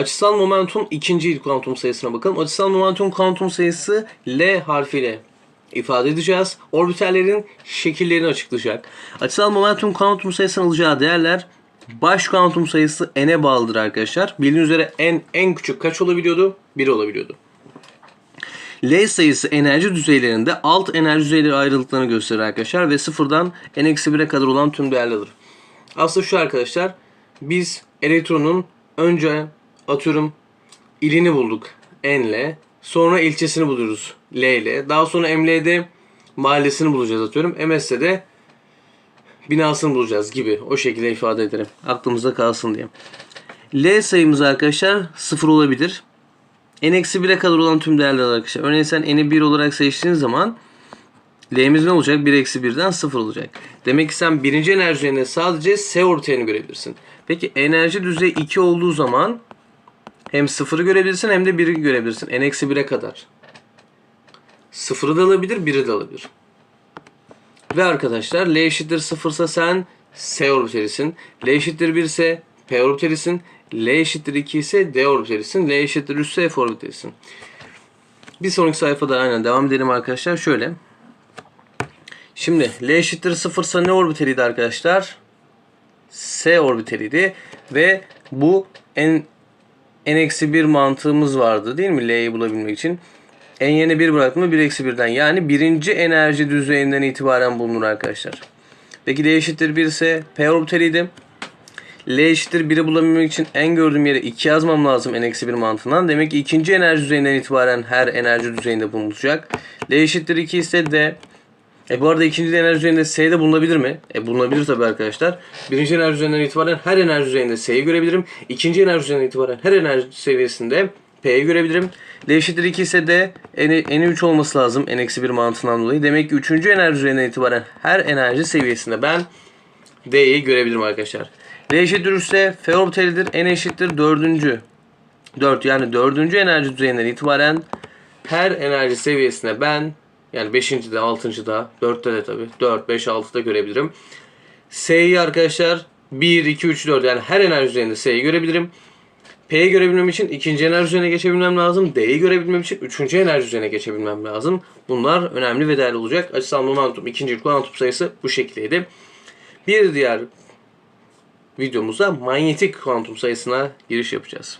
Açısal momentum ikinci ilk kuantum sayısına bakalım. Açısal momentum kuantum sayısı L harfiyle ifade edeceğiz. Orbitallerin şekillerini açıklayacak. Açısal momentum kuantum sayısının alacağı değerler baş kuantum sayısı n'e bağlıdır arkadaşlar. Bildiğiniz üzere n en küçük kaç olabiliyordu? 1 olabiliyordu. L sayısı enerji düzeylerinde alt enerji düzeyleri ayrılıklarını gösterir arkadaşlar ve sıfırdan n-1'e kadar olan tüm değerlerdir. Aslında şu arkadaşlar biz elektronun önce atıyorum ilini bulduk N ile sonra ilçesini buluyoruz L ile daha sonra ML'de mahallesini bulacağız atıyorum MS'de de binasını bulacağız gibi o şekilde ifade ederim aklımızda kalsın diye. L sayımız arkadaşlar sıfır olabilir n-1'e kadar olan tüm değerler arkadaşlar. Örneğin sen n'i 1 olarak seçtiğin zaman L'miz ne olacak? 1 eksi 1'den 0 olacak. Demek ki sen birinci enerji düzeyinde sadece S ortayını görebilirsin. Peki enerji düzeyi 2 olduğu zaman hem 0'ı görebilirsin hem de 1'i görebilirsin. n-1'e kadar. 0'ı da alabilir, 1'i de alabilir. Ve arkadaşlar L eşittir 0 ise sen S orbitalisin. L eşittir 1 ise P orbitalisin. L eşittir 2 ise D orbitalisin. L eşittir 3 ise F orbitalisin. Bir sonraki sayfada aynen devam edelim arkadaşlar. Şöyle. Şimdi L eşittir 0 ise ne orbitaliydi arkadaşlar? S orbitaliydi. Ve bu n n-1 mantığımız vardı değil mi? L'yi bulabilmek için. n yerine 1 bıraktığımda 1 eksi 1'den. Yani birinci enerji düzeyinden itibaren bulunur arkadaşlar. Peki D eşittir 1 ise P orbitaliydi. L eşittir 1'i bulabilmek için en gördüğüm yere 2 yazmam lazım n-1 mantığından. Demek ki ikinci enerji düzeyinden itibaren her enerji düzeyinde bulunacak. L eşittir 2 ise D. E bu arada ikinci enerji düzeyinde S de bulunabilir mi? E bulunabilir tabii arkadaşlar. Birinci enerji düzeyinden itibaren her enerji düzeyinde S'yi görebilirim. İkinci enerji düzeyinden itibaren her enerji seviyesinde P'yi görebilirim. L eşittir 2 ise de N'i 3 olması lazım n-1 mantığından dolayı. Demek ki üçüncü enerji düzeyinden itibaren her enerji seviyesinde ben D'yi görebilirim arkadaşlar. L eşittir 3 ise F orbitalidir. N eşittir 4. 4 yani 4. enerji düzeyinden itibaren her enerji seviyesine ben yani 5. de 6. da 4'te de tabi 4, 5, 6'da görebilirim. S'yi arkadaşlar 1, 2, 3, 4 yani her enerji düzeyinde S'yi görebilirim. P'yi görebilmem için ikinci enerji düzeyine geçebilmem lazım. D'yi görebilmem için üçüncü enerji düzeyine geçebilmem lazım. Bunlar önemli ve değerli olacak. Açısal momentum ikinci kuantum sayısı bu şekildeydi. Bir diğer videomuzda manyetik kuantum sayısına giriş yapacağız.